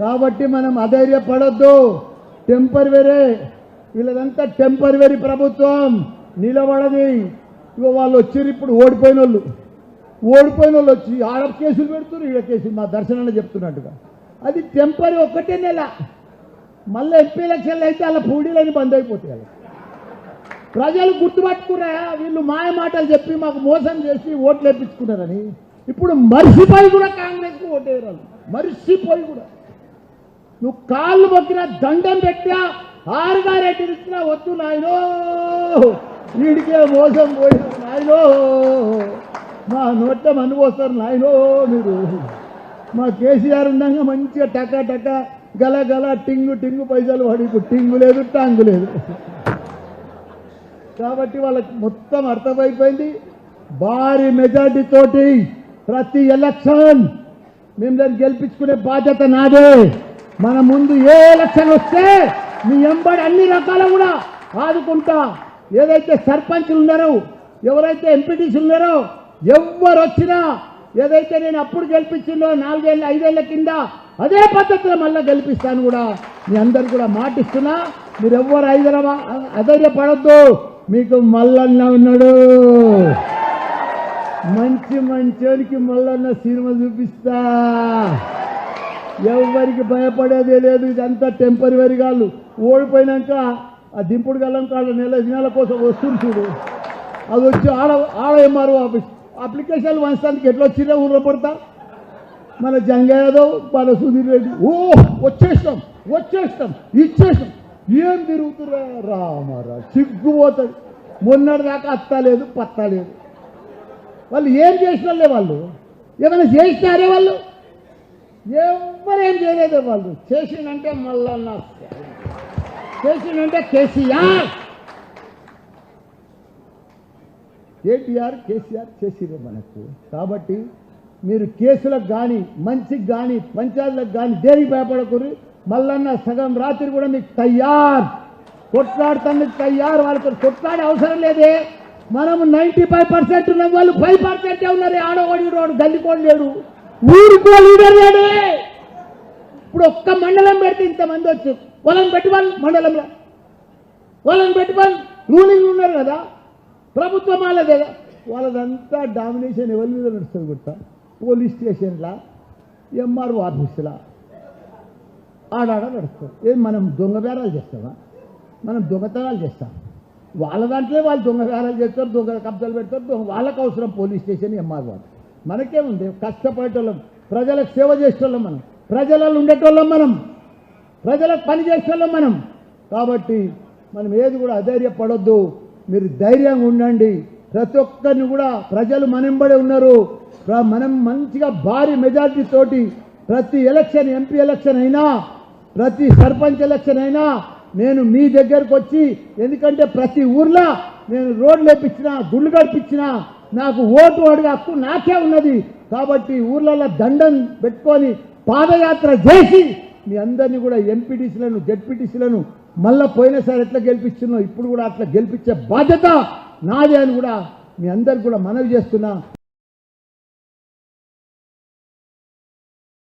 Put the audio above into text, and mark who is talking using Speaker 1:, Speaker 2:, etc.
Speaker 1: కాబట్టి మనం అధైర్యపడద్దు. Temporary వీళ్ళదంతా temporary ప్రభుత్వం. నిలబడది. ఇగో వాళ్ళు వచ్చారు ఇప్పుడు ఓడిపోయిన వాళ్ళు ఓడిపోయిన వాళ్ళు వచ్చి ఆడ కేసులు పెడుతున్నారు ఈడ కేసులు మా దర్శనంలో చెప్తున్నట్టుగా. అది టెంపరీ ఒక్కటే నెల. మళ్ళీ ఎంపీ ఎలక్షన్లు అయితే అలా పూడీలని బంద్ అయిపోతాయి ప్రజలు గుర్తుపట్టుకురా వీళ్ళు మాయ మాటలు చెప్పి మాకు మోసం చేసి ఓట్లు వేపించుకున్నారని. ఇప్పుడు మర్చిపోయి కూడా కాంగ్రెస్కి ఓటేయరాలు మర్చిపోయి కూడా. నువ్వు కాళ్ళు మొక్కినా దండం పెట్టినా ఆరుగా రేటు ఇచ్చినా వద్దు నాయనో. వీడికే మోసం పోయిన నాయనో. మా నోట మన్ను పోస్తారు నాయనో మీరు. మా కేసీఆర్ ఉండగా మంచిగా టక టక గల గల టింగు టింగు పైసలు పడి టింగు లేదు టాంగు లేదు. కాబట్టి వాళ్ళకి మొత్తం అర్థమైపోయింది. భారీ మెజార్టీ తోటి ప్రతి ఎలక్షన్ మేము దాన్ని గెలిపించుకునే బాధ్యత నాదే. మన ముందు ఏ ఎలక్షన్ వస్తే మీ ఎంబడి అన్ని రకాల కూడా ఆదుకుంటా. ఏదైతే సర్పంచ్లు ఉన్నారో ఎవరైతే ఎంపీటీసీలు ఉన్నారో ఎవరు వచ్చినా ఏదైతే నేను అప్పుడు గెలిపించిందో నాలుగేళ్ళ ఐదేళ్ళ కింద అదే పద్ధతిలో మళ్ళీ గెలిపిస్తాను కూడా మీ అందరు కూడా మాటిస్తున్నా. మీరు ఎవ్వరు హైదరాబాద్ అధైర్యపడద్దు. మీకు మల్లన్న ఉన్నాడు. మంచి మంచోనికి మల్లన్న సినిమా చూపిస్తా. ఎవరికి భయపడేదే లేదు ఇదంతా టెంపరీ కాళ్ళు ఓడిపోయినాక ఆ దింపుడు గల్లం కాళ్ళ నెల నెల కోసం వస్తుంది చూడు. అది వచ్చి ఆడ ఆడ ఎంఆర్ఓ ఆఫీస్. అప్లికేషన్లు వంచడానికి ఎట్లా వచ్చినా ఊళ్ళో మన జంగయాదవ్ మన సుధీర్ రెడ్డి. ఓ వచ్చేస్తాం వచ్చేస్తాం ఇచ్చేస్తాం ఏం తిరుగుతురా రామారా సిగ్గుపోతుంది. మొన్నటి దాకా అత్తా లేదు పత్తా లేదు వాళ్ళు ఏం చేసినలే వాళ్ళు? ఏమైనా చేసినారే వాళ్ళు? ఎవరేం చేయలేదు వాళ్ళు. చేసిందంటే మల్లన్న చేసిందంటే కేసీఆర్. కేటీఆర్ కేసీఆర్ చేసిరు మనకు. కాబట్టి మీరు కేసులకు కానీ మంచికి కానీ పంచాయతీలకు కానీ దేనికి భయపడకూరు మల్లన్న సగం రాత్రి కూడా మీకు తయారు. కొట్లాడుతానికి తయారు. వాళ్ళకి కొట్లాడే అవసరం లేదే. మనం నైంటీ ఫైవ్ పర్సెంట్ ఉన్న వాళ్ళు ఫైవ్ పర్సెంటే ఉన్నారు. ఆడోడి రోడ్డు గల్లికోడు లేడు. ఊరికో లీడర్ లేడే ఇప్పుడు ఒక్క మండలం పెడితే ఇంతమంది వచ్చు వాళ్ళని పెట్టుకోవాలి మండలంలో. వాళ్ళని పెట్టుకోవాలి రూలింగ్ ఉన్నారు కదా ప్రభుత్వం వాళ్ళదే కదా. వాళ్ళదంతా డామినేషన్ ఎవరి మీద నడుస్తుంది గుర్తా? పోలీస్ స్టేషన్లా ఎంఆర్ఓ ఆఫీసులా. ఆడాడ నడుస్తారు ఏం మనం దొంగ బేరాలు చేస్తామా? మనం దొంగతనాలు చేస్తాం. వాళ్ళ దాంట్లో వాళ్ళు దొంగ బేరాలు చేస్తారు దొంగ కబ్జాలు పెడతారు వాళ్ళకు అవసరం పోలీస్ స్టేషన్ ఎంఆర్ఓ. మనకేముంది కష్టపడేటోళ్ళం. ప్రజలకు సేవ చేసేటోళ్ళం మనం. ప్రజలలో ఉండేటోళ్ళం మనం. ప్రజలకు పని చేసేటోళ్ళం మనం. కాబట్టి మనం ఏది కూడా అధైర్యపడొద్దు. మీరు ధైర్యంగా ఉండండి. ప్రతి ఒక్కరిని కూడా ప్రజలు మనంబడే ఉన్నారు. మనం మంచిగా భారీ మెజార్టీ తోటి ప్రతి ఎలక్షన్ ఎంపీ ఎలక్షన్ అయినా ప్రతి సర్పంచ్ ఎలక్షన్ అయినా నేను మీ దగ్గరకు వచ్చి ఎందుకంటే ప్రతి ఊర్లో నేను రోడ్లు వేపించిన గుళ్ళు గడిపించిన నాకు ఓటు అడిగే హక్కు నాకే ఉన్నది. కాబట్టి ఊర్లలో దండం పెట్టుకొని పాదయాత్ర చేసి మీ అందరినీ కూడా ఎంపీటీసీలను జడ్పీటీసీలను మళ్ళీ పోయినసారి ఎట్లా గెలిపించినో ఇప్పుడు కూడా అట్లా గెలిపించే బాధ్యత నాదే అని కూడా మీ అందరికి కూడా మనవి చేస్తున్నా.